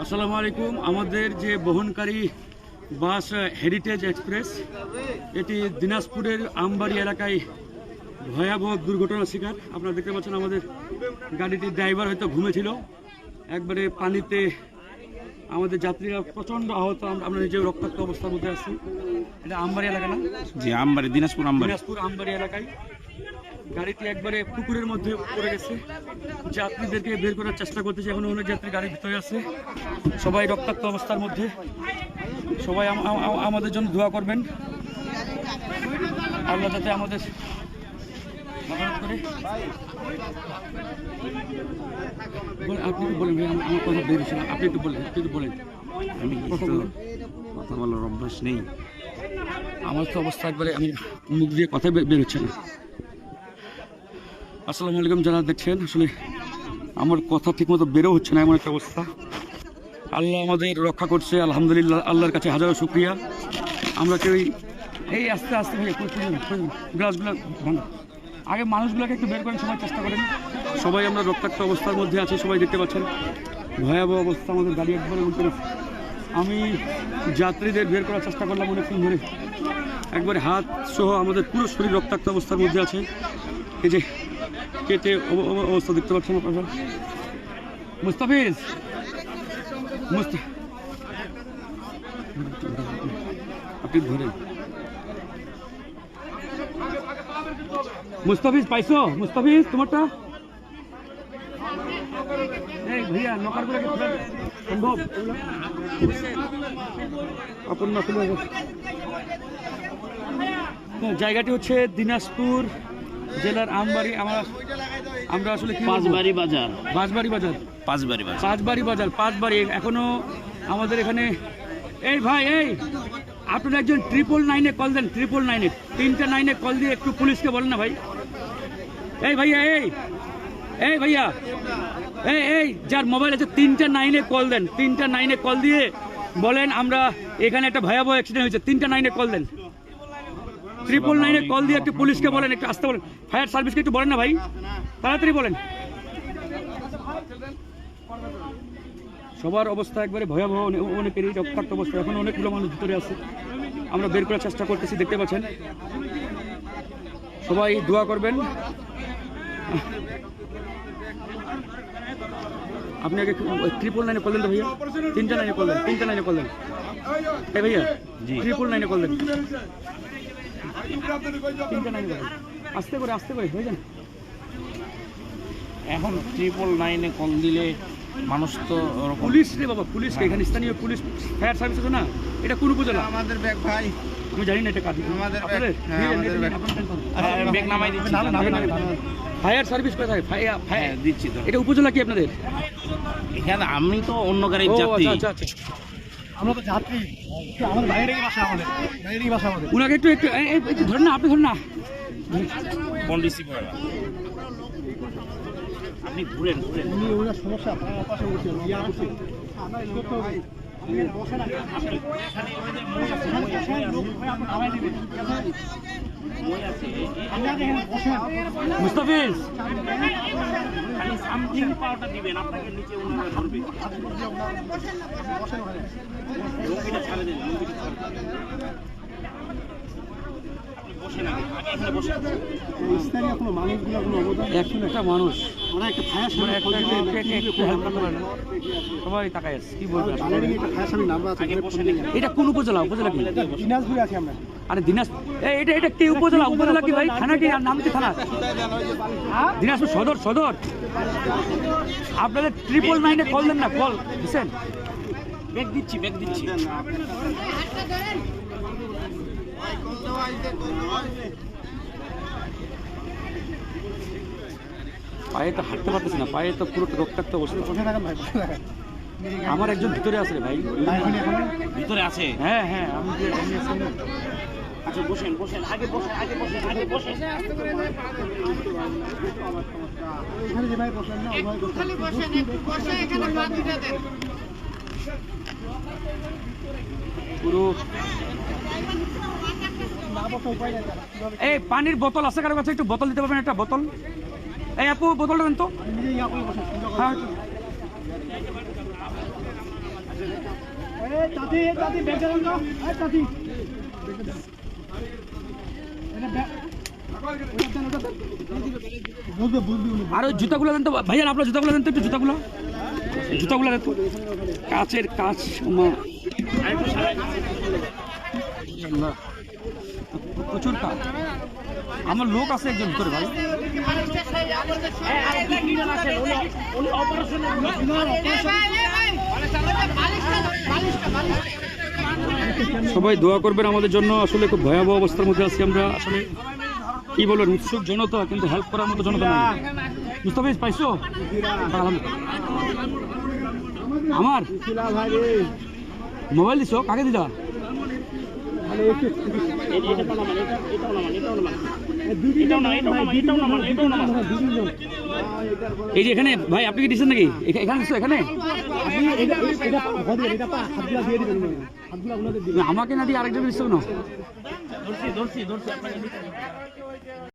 আসসালামু আলাইকুম। আমাদের যে বহনকারী বাস হেরিটেজ এক্সপ্রেস এটি দিনাজপুরের আমবাড়ি এলাকায় ভয়াবহ দুর্ঘটনার শিকার। আপনারা দেখতে পাচ্ছেন আমাদের গাড়িটির ড্রাইভার হয়তো ঘুমেছিল। একবারে পানিতে আমাদের যাত্রীরা প্রচণ্ড আহত। আমরা- নিজেও রক্তাক্ত অবস্থার মধ্যে আছি। এটা আমবাড়ি এলাকা না? জি আমবাড়ি দিনাজপুর আমবাড়ি। দিনাজপুর আমবাড়ি এলাকায়। গাড়িটি একবারে পুকুরের মধ্যে পড়ে গেছে। যাত্রীদেরকে বের করার চেষ্টা করতেছে এখন অনেক যাত্রী গাড়ির ভিতরে আছে। সবাই রক্তাক্ত অবস্থার মধ্যে। সবাই আম- আম- আম- আমাদের জন্য দোয়া করবেন। আল্লাহ যাতে আমাদের আপনি একটু বলেন আমার কথা আপনি একটু বলেন আপনি একটু বলেন। আমি কথা। বলার অভ্যাস নেই। আমার তো অবস্থা একবারে আমি মুখ দিয়ে কথা বে- বের হচ্ছে না। আসসালামু আলাইকুম যারা দেখছেন, আসলে আমার কথা ঠিকমতো বেরো হচ্ছে না, এমন একটা অবস্থা। আল্লাহ আমাদের রক্ষা করছে, আলহামদুলিল্লাহ, আল্লাহর কাছে হাজারো শুক্রিয়া। আমরা কেউই এই আস্তে আস্তে গ্লাসগুলো ভাঙো। আগে মানুষগুলোকে একটু বের করেন, সবাই চেষ্টা করেন। সবাই আমরা রক্তাক্ত অবস্থার মধ্যে আছি, সবাই দেখতে পাচ্ছেন। ভয়াবহ অবস্থা আমাদের দাঁড়িয়ে একবারে গেছে। আমি যাত্রীদের বের করার চেষ্টা করলাম অনেকক্ষণ ধরে। একবারে হাত সহ আমাদের পুরো শরীর রক্তাক্ত অবস্থার মধ্যে আছে। এই যে কেটে অব- অব- অবস্থা দেখতে পাচ্ছেন আপনারা? মুস্তাফিজ! আপনি ধরেন। মুস্তাফিজ, পাইছো? মুস্তাফিজ, তোমারটা? ভাইয়া জায়গাটি হচ্ছে দিনাজপুর জেলার আমবাড়ি আমরা আমরা আসলে? পাঁচবাড়ি বাজার। বাঁশবাড়ি বাজার। পাঁচবাড়ি বাজার। পাঁচবাড়ি বাজার পাঁচবাড়ি। এখনও আমাদের এখানে এই ভাই এই! আপনারা একজন ট্রিপল নাইনে কল দেন ট্রিপল নাইনে তিনটা নাইনে কল দিয়ে একটু পুলিশকে বলেন না ভাই। এই ভাইয়া এই! এই ভাইয়া! এই এই! যার মোবাইল আছে তিনটা নাইনে কল দেন। তিনটা নাইনে কল দিয়ে বলেন আমরা এখানে একটা ভয়াবহ অ্যাক্সিডেন্ট হয়েছে। তিনটা নাইনে কল দেন। ট্রিপল নাইনে কল দিয়ে একটু পুলিশকে বলেন একটু আসতে বলেন। ফায়ার সার্ভিসকে একটু বলেন না ভাই। তাড়াতাড়ি বলেন। সবার অবস্থা একবারে ভয়াবহ অনে- অনেকেরই রক্তাক্ত অবস্থা। এখন অনেকগুলো মানুষ ভিতরে আছে। আমরা বের করার চেষ্টা করতেছি দেখতে পাচ্ছেন। সবাই দোয়া করবেন। আপনি আগে ট্রিপল নাইনে করলেন তো ভাইয়া। তিনটা নাইনে করলেন তিনটা নাইনে করলেন এই ভাইয়া জি। ট্রিপল নাইনে করলেন আস্তে করে আস্তে করে হয়ে যান এখন ট্রিপল নাইনে কল দিলে মানুষ তো পুলিশ রে বাবা পুলিশ এখানে স্থানীয় পুলিশ ফায়ার সার্ভিস আছে না? এটা কোন উপজেলা? আমাদের ব্যাগ ভাই। আমি জানি না এটা কাজ আমাদের ব্যাগ, হ্যাঁ, ব্যাগ। ব্যাগ নামাই দিচ্ছি ফায়ার সার্ভিস কোথায়? ফায়ার হ্যাঁ ফায়ার দিচ্ছি তো। এটা উপজেলা কি আপনাদের? এখানে আমি তো অন্য গাড়ির ও যাত্রী। আচ্ছা আচ্ছা আচ্ছা। আমরা তো যাত্রী। আমাদের বাইরে বাসা আমাদের। বাইরে বাসা আমাদের। উনাকে একটু একটু ধরেন না আপনি ধরেন না। রিসিভার আপনি ঘুরেন ঘুরেন। উনি ওনার সমস্যা আপনার পাশে বসে ইয়া করছে আমরা বসে না মুস্তাফিজ! খালি সামথিং পাওয়াটা দিবেন আপনাকে নিচে অন্য করবে লুঙ্গিটা ছাড়ে দেন লুঙ্গিটা ছাড়ে একটা মানুষ। সবাই তাকায় আছে কি বলবেন এটা কোন উপজেলা? উপজেলা কি? দিনাজপুরে আছি আমরা। আরে দিনাজ এটা এটা কি উপজেলা? উপজেলা কি ভাই? থানা কি? নাম কি থানা দিনাজপুর সদর সদর। আপনাদের ট্রিপল নাইনে কল দেন না কল বুঝছেন ব্যাগ দিচ্ছি ব্যাগ দিচ্ছি। পায়ে তো হাঁটতে পারতেছি না পায়ে তো পুরো রক্তাক্ত অবস্থা। আমার একজন ভিতরে আছে ভাই। ভিতরে আছে? হ্যাঁ হ্যাঁ আমি। আচ্ছা বসেন বসেন আগে বসেন আগে বসেন আগে বসেন। এখানে যে ভাই বসেন না ওই ভাই বসেন। খালি বসেন একটু বসে এখানে পা দুটা দেন। পুরো এই পানির বোতল আছে কারও কাছে? একটু বোতল দিতে পারবেন একটা বোতল? এই আপু বোতলটা দেন তো। হ্যাঁ। আর ওই জুতাগুলো দেন তো ভাইয়া আপনার জুতাগুলো দেন তো একটু জুতাগুলো। জুতাগুলো দেন তো। কাচের কাচ মা প্রচুর কাজ আমার লোক আছে একজন ভিতরে, ভাই। সবাই দোয়া করবেন আমাদের জন্য। আসলে খুব ভয়াবহ অবস্থার মধ্যে আছি আমরা। আসলে কি বলবেন, উৎসুক জনতা, কিন্তু হেল্প করার মতো জনতা নাই। মুস্তাফিজ, পাইছো। আমার? মোবাইল দিছো? কাকে দিলা? এই- যে এখানে, ভাই, আপনি কি দিচ্ছেন নাকি? এখা- এখানে এখানে? আমাকে না দিয়ে আরেকজন দিচ্ছ না